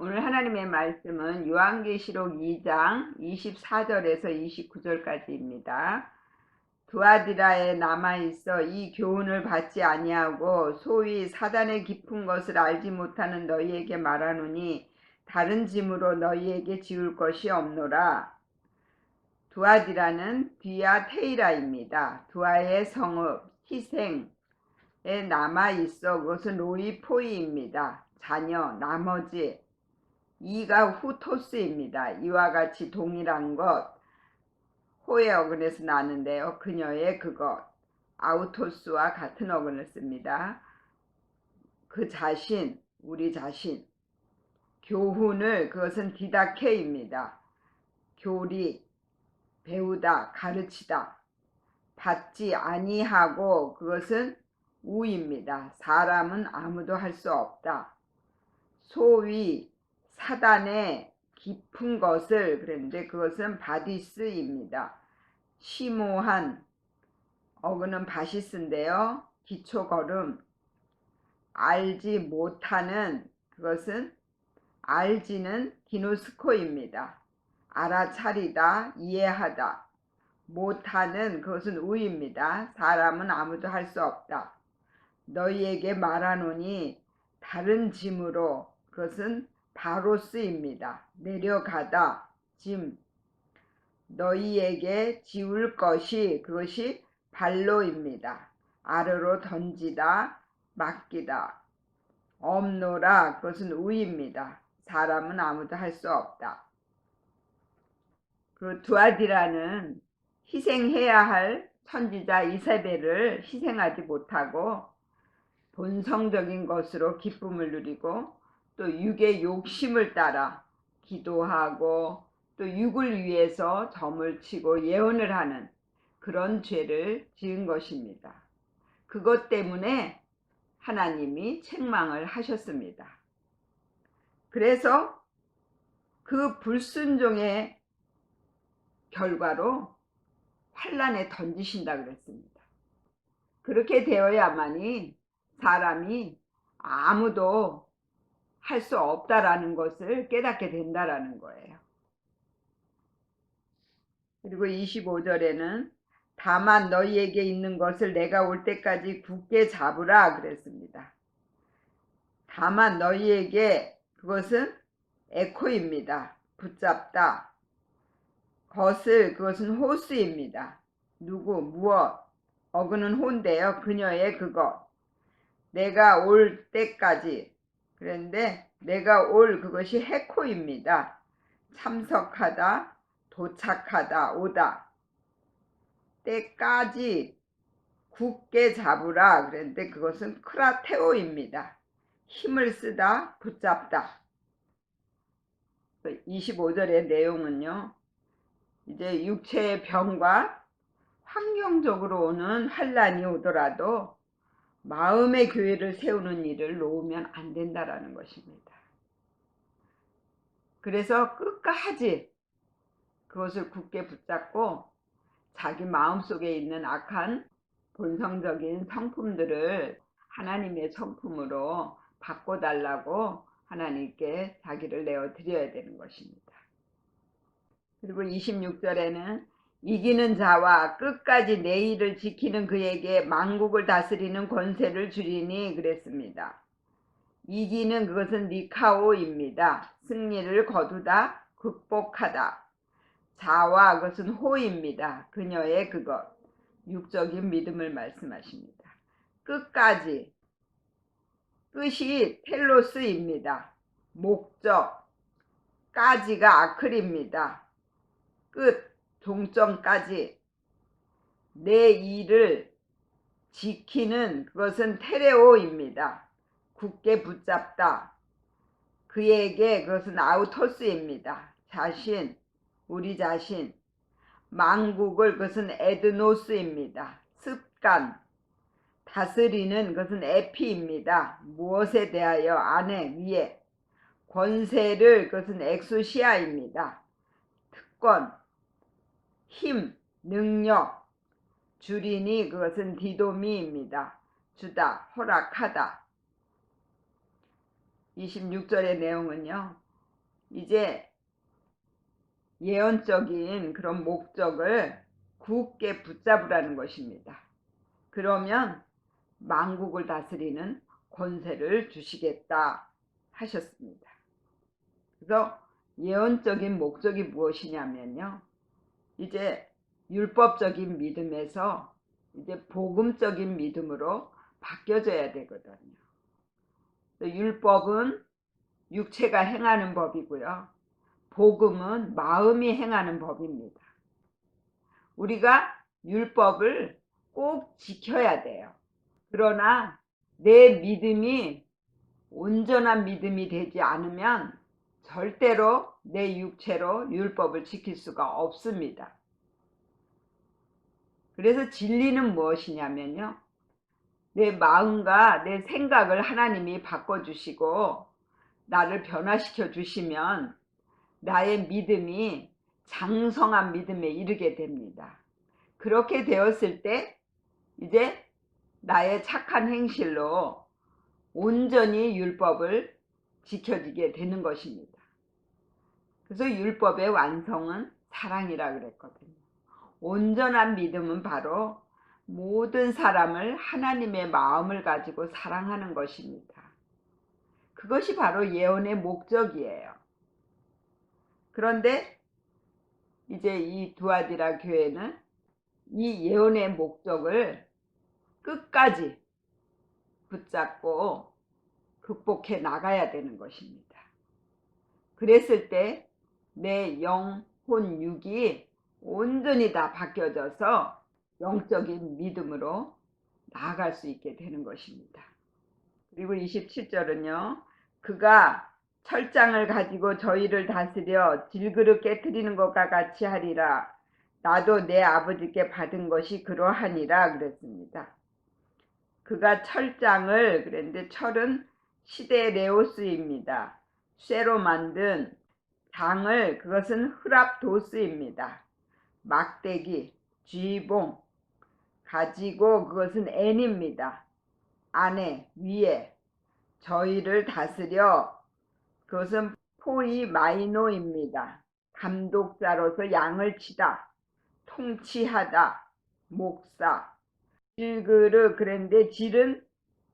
오늘 하나님의 말씀은 요한계시록 2장 24절에서 29절까지입니다. 두아디라에 남아있어 이 교훈을 받지 아니하고 소위 사단의 깊은 것을 알지 못하는 너희에게 말하노니 다른 짐으로 너희에게 지울 것이 없노라. 두아디라는 디아 테이라입니다. 두아의 성읍 희생에 남아있어 그것은 로이포이입니다. 자녀 나머지 이가 후토스입니다. 이와 같이 동일한 것 호의 어근에서 나는데요. 그녀의 그것 아우토스와 같은 어근을 씁니다. 그 자신, 우리 자신 교훈을 그것은 디다케입니다. 교리, 배우다, 가르치다, 받지 아니하고 그것은 우입니다. 사람은 아무도 할 수 없다. 소위 사단의 깊은 것을 그랬는데 그것은 바디스입니다. 심오한 어그는 바시스인데요. 기초 걸음 알지 못하는 그것은 알지는 기노스코입니다. 알아차리다 이해하다 못하는 그것은 우입니다. 사람은 아무도 할 수 없다. 너희에게 말하노니 다른 짐으로 그것은 바로스입니다. 내려가다 짐 너희에게 지울 것이 그것이 발로입니다. 아래로 던지다 맡기다 없노라 그것은 우입니다. 사람은 아무도 할 수 없다. 그 두아디라는 희생해야 할 선지자 이사벨을 희생하지 못하고 본성적인 것으로 기쁨을 누리고 또 육의 욕심을 따라 기도하고 또 육을 위해서 점을 치고 예언을 하는 그런 죄를 지은 것입니다. 그것 때문에 하나님이 책망을 하셨습니다. 그래서 그 불순종의 결과로 환란에 던지신다 그랬습니다. 그렇게 되어야만이 사람이 아무도 할 수 없다라는 것을 깨닫게 된다라는 거예요. 그리고 25절에는 다만 너희에게 있는 것을 내가 올 때까지 굳게 잡으라 그랬습니다. 다만 너희에게 그것은 에코입니다. 붙잡다. 것을 그것은 호스입니다. 누구 무엇 어그는 혼데요. 그녀의 그것. 내가 올 때까지 그런데 내가 올 그것이 해코입니다. 참석하다, 도착하다, 오다. 때까지 굳게 잡으라. 그랬는데 그것은 크라테오입니다. 힘을 쓰다, 붙잡다. 25절의 내용은요. 이제 육체의 병과 환경적으로 오는 환란이 오더라도 마음의 교회를 세우는 일을 놓으면 안 된다라는 것입니다. 그래서 끝까지 그것을 굳게 붙잡고 자기 마음속에 있는 악한 본성적인 성품들을 하나님의 성품으로 바꿔달라고 하나님께 자기를 내어 드려야 되는 것입니다. 그리고 26절에는 이기는 자와 끝까지 내 일을 지키는 그에게 만국을 다스리는 권세를 주리니 그랬습니다. 이기는 그것은 니카오입니다. 승리를 거두다, 극복하다. 자와 그것은 호입니다. 그녀의 그것. 육적인 믿음을 말씀하십니다. 끝까지. 끝이 텔로스입니다. 목적. 까지가 아클입니다. 끝. 종점까지 내 일을 지키는 그것은 테레오입니다. 굳게 붙잡다. 그에게 그것은 아우토스입니다. 자신, 우리 자신. 망국을 그것은 에드노스입니다. 습관. 다스리는 것은 에피입니다. 무엇에 대하여 안에 위에. 권세를 그것은 엑소시아입니다. 특권. 힘, 능력, 줄이니 그것은 디도미입니다. 주다, 허락하다. 26절의 내용은요. 이제 예언적인 그런 목적을 굳게 붙잡으라는 것입니다. 그러면 만국을 다스리는 권세를 주시겠다 하셨습니다. 그래서 예언적인 목적이 무엇이냐면요. 이제 율법적인 믿음에서 이제 복음적인 믿음으로 바뀌어져야 되거든요. 율법은 육체가 행하는 법이고요. 복음은 마음이 행하는 법입니다. 우리가 율법을 꼭 지켜야 돼요. 그러나 내 믿음이 온전한 믿음이 되지 않으면 절대로 내 육체로 율법을 지킬 수가 없습니다. 그래서 진리는 무엇이냐면요. 내 마음과 내 생각을 하나님이 바꿔주시고 나를 변화시켜 주시면 나의 믿음이 장성한 믿음에 이르게 됩니다. 그렇게 되었을 때 이제 나의 착한 행실로 온전히 율법을 지켜지게 되는 것입니다. 그래서 율법의 완성은 사랑이라 그랬거든요. 온전한 믿음은 바로 모든 사람을 하나님의 마음을 가지고 사랑하는 것입니다. 그것이 바로 예언의 목적이에요. 그런데 이제 이 두아디라 교회는 이 예언의 목적을 끝까지 붙잡고 극복해 나가야 되는 것입니다. 그랬을 때 내 영, 혼, 육이 온전히 다 바뀌어져서 영적인 믿음으로 나아갈 수 있게 되는 것입니다. 그리고 27절은요. 그가 철장을 가지고 저희를 다스려 질그릇 깨뜨리는 것과 같이 하리라. 나도 내 아버지께 받은 것이 그러하니라 그랬습니다. 그가 철장을 그랬는데 철은 시대 레오스입니다. 쇠로 만든 장을 그것은 흐랍도스입니다. 막대기, 쥐봉 가지고 그것은 N입니다. 안에 위에 저희를 다스려 그것은 포이 마이노입니다. 감독자로서 양을 치다, 통치하다, 목사, 질그르 그런데 질은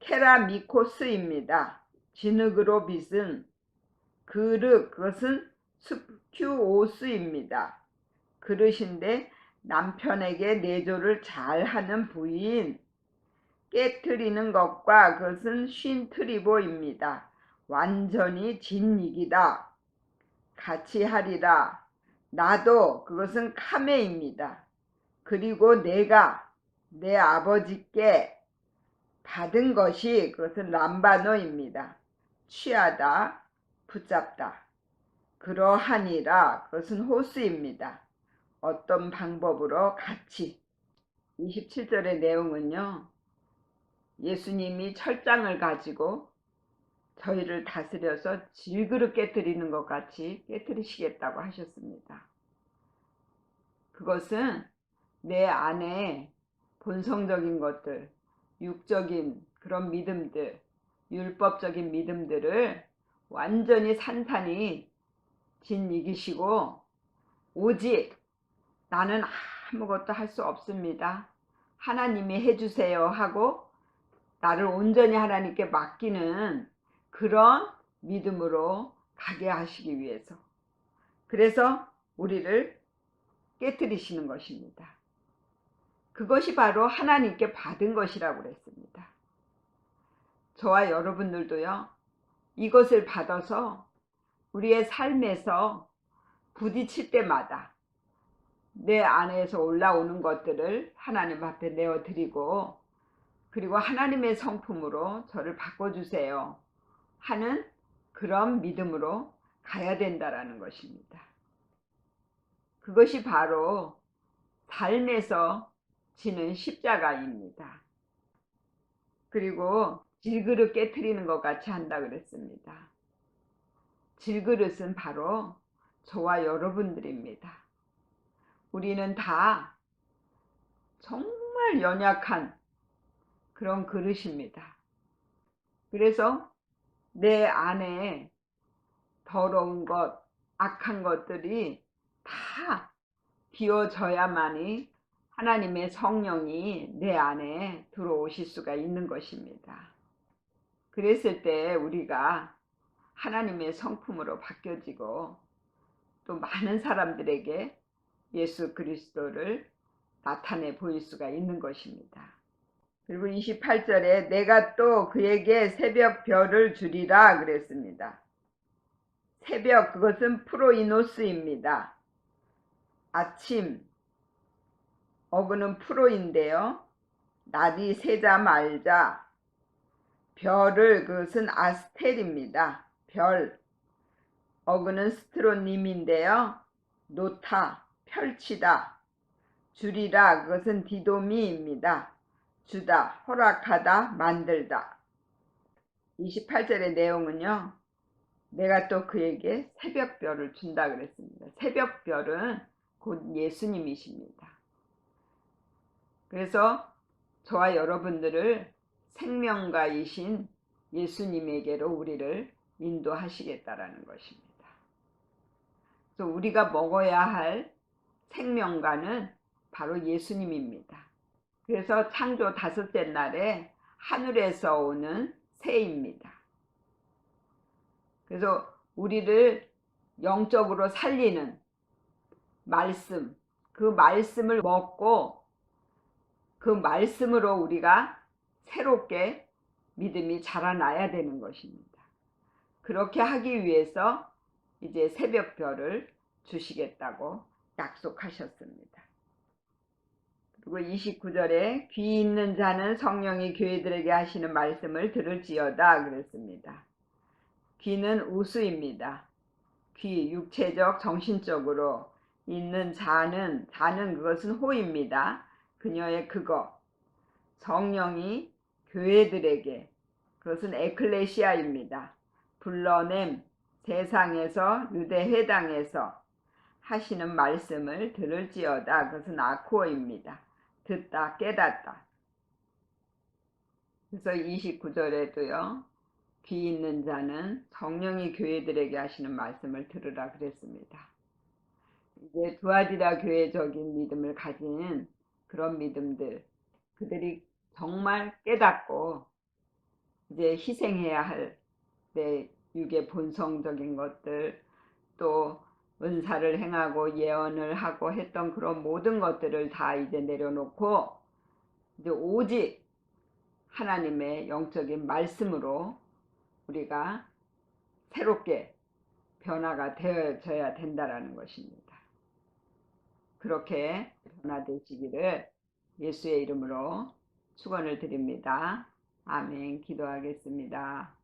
케라미코스입니다. 진흙으로 빚은 그릇 그것은 스큐오스입니다. 그릇인데 남편에게 내조를 잘하는 부인 깨트리는 것과 그것은 쉰트리보입니다. 완전히 진익이다. 같이 하리라. 나도 그것은 카메입니다. 그리고 내가 내 아버지께 받은 것이 그것은 람바노입니다. 취하다, 붙잡다. 그러하니라 그것은 호스입니다. 어떤 방법으로 같이 27절의 내용은요. 예수님이 철장을 가지고 저희를 다스려서 질그릇 깨뜨리는 것 같이 깨뜨리시겠다고 하셨습니다. 그것은 내 안에 본성적인 것들, 육적인 그런 믿음들, 율법적인 믿음들을 완전히 산산이 진 이기시고 오직 나는 아무것도 할 수 없습니다. 하나님이 해주세요 하고 나를 온전히 하나님께 맡기는 그런 믿음으로 가게 하시기 위해서 그래서 우리를 깨뜨리시는 것입니다. 그것이 바로 하나님께 받은 것이라고 그랬습니다. 저와 여러분들도요. 이것을 받아서 우리의 삶에서 부딪힐 때마다 내 안에서 올라오는 것들을 하나님 앞에 내어드리고 그리고 하나님의 성품으로 저를 바꿔주세요 하는 그런 믿음으로 가야 된다라는 것입니다. 그것이 바로 삶에서 지는 십자가입니다. 그리고 질그릇 깨뜨리는 것 같이 한다 그랬습니다. 질그릇은 바로 저와 여러분들입니다. 우리는 다 정말 연약한 그런 그릇입니다. 그래서 내 안에 더러운 것, 악한 것들이 다 비워져야만이 하나님의 성령이 내 안에 들어오실 수가 있는 것입니다. 그랬을 때 우리가 하나님의 성품으로 바뀌어지고 또 많은 사람들에게 예수 그리스도를 나타내 보일 수가 있는 것입니다. 그리고 28절에 내가 또 그에게 새벽 별을 주리라 그랬습니다. 새벽 그것은 프로이노스입니다. 아침 어그는 프로인데요. 낮이 새자 말자 별을 그것은 아스텔입니다. 별 어그는 스트로님인데요. 놓다 펼치다 줄이라 그것은 디도미입니다. 주다 허락하다 만들다 28절의 내용은요. 내가 또 그에게 새벽별을 준다 그랬습니다. 새벽별은 곧 예수님이십니다. 그래서 저와 여러분들을 생명가이신 예수님에게로 우리를 인도하시겠다라는 것입니다. 그래서 우리가 먹어야 할 생명가는 바로 예수님입니다. 그래서 창조 다섯째 날에 하늘에서 오는 새입니다. 그래서 우리를 영적으로 살리는 말씀, 그 말씀을 먹고 그 말씀으로 우리가 새롭게 믿음이 자라나야 되는 것입니다. 그렇게 하기 위해서 이제 새벽별을 주시겠다고 약속하셨습니다. 그리고 29절에 귀 있는 자는 성령이 교회들에게 하시는 말씀을 들을지어다 그랬습니다. 귀는 우수입니다. 귀 육체적 정신적으로 있는 자는 자는 그것은 호입니다. 그녀의 그거 성령이 교회들에게 그것은 에클레시아입니다. 불러냄 세상에서 유대 회당에서 하시는 말씀을 들을지어다. 그것은 아코입니다. 듣다 깨닫다. 그래서 29절에도요. 귀 있는 자는 성령이 교회들에게 하시는 말씀을 들으라 그랬습니다. 이제 두아디라 교회적인 믿음을 가진 그런 믿음들 그들이 정말 깨닫고 이제 희생해야 할 내 육의 본성적인 것들 또 은사를 행하고 예언을 하고 했던 그런 모든 것들을 다 이제 내려놓고 이제 오직 하나님의 영적인 말씀으로 우리가 새롭게 변화가 되어져야 된다라는 것입니다. 그렇게 변화되시기를 예수의 이름으로 축원을 드립니다. 아멘. 기도하겠습니다.